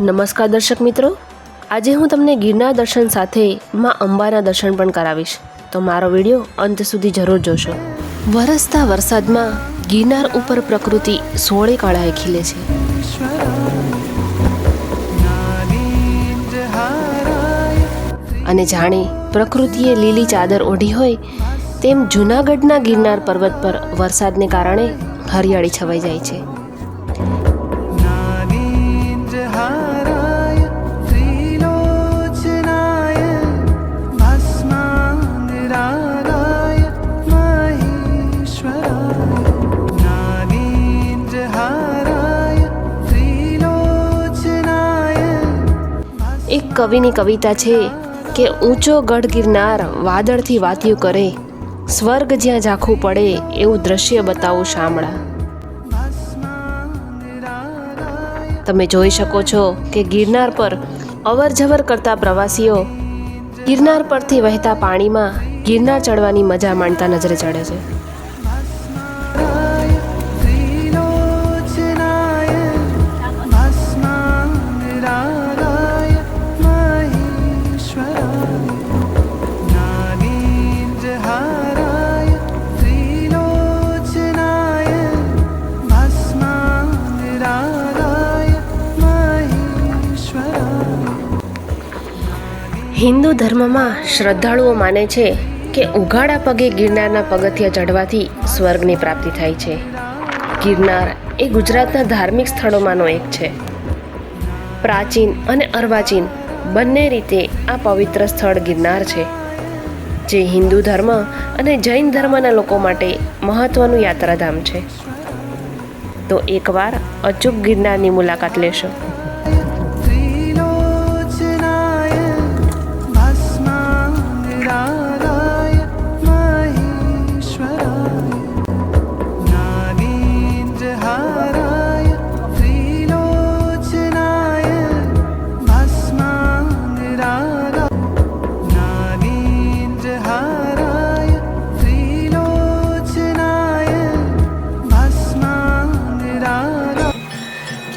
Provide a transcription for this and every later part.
નમસ્કાર દર્શક મિત્રો. આજે હું તમને ગિરનાર દર્શન સાથે માં અંબાના દર્શન પણ કરાવીશ. તો મારો વીડિયો અંત સુધી જરૂર જોશો. વરસતા વરસાદમાં ગિરનાર ઉપર પ્રકૃતિ સોળે કાળાએ ખીલે છે. અને જાણે પ્રકૃતિએ લીલી ચાદર ઓઢી હોય, તેમ જૂનાગઢના ગિરનાર પર્વત પર વરસાદને કારણે હરિયાળી છવાઈ જાય છે. એક કવિની કવિતા છે કે ઊંચો ગઢ ગિરનાર વાદળથી વાત્યું કરે, સ્વર્ગ જ્યાં ઝાંખું પડે એવું દ્રશ્ય બતાવું શામળા. તમે જોઈ શકો છો કે ગિરનાર પર અવર જવર કરતા પ્રવાસીઓ ગિરનાર પરથી વહેતા પાણીમાં ગિરનાર ચડવાની મજા માણતા નજરે ચડે છે. હિન્દુ ધર્મમાં શ્રદ્ધાળુઓ માને છે કે ઉઘાડા પગે ગિરનારના પગથિયા ચઢવાથી સ્વર્ગની પ્રાપ્તિ થાય છે. ગિરનાર એ ગુજરાતના ધાર્મિક સ્થળોમાંનો એક છે. પ્રાચીન અને અર્વાચીન બંને રીતે આ પવિત્ર સ્થળ ગિરનાર છે. જે હિન્દુ ધર્મ અને જૈન ધર્મના લોકો માટે મહત્વનું યાત્રાધામ છે. તો એકવાર અચૂક ગિરનારની મુલાકાત લેશો.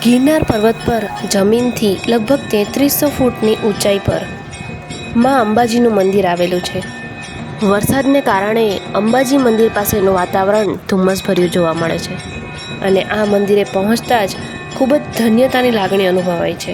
ગિરનાર પર્વત પર જમીનથી લગભગ તેત્રીસો ફૂટની ઊંચાઈ પરમાં અંબાજીનું મંદિર આવેલું છે. વરસાદને કારણે અંબાજી મંદિર પાસેનું વાતાવરણ ધુમ્મસભર્યું જોવા મળે છે અને આ મંદિરે પહોંચતા જ ખૂબ જ ધન્યતાની લાગણી અનુભવાય છે.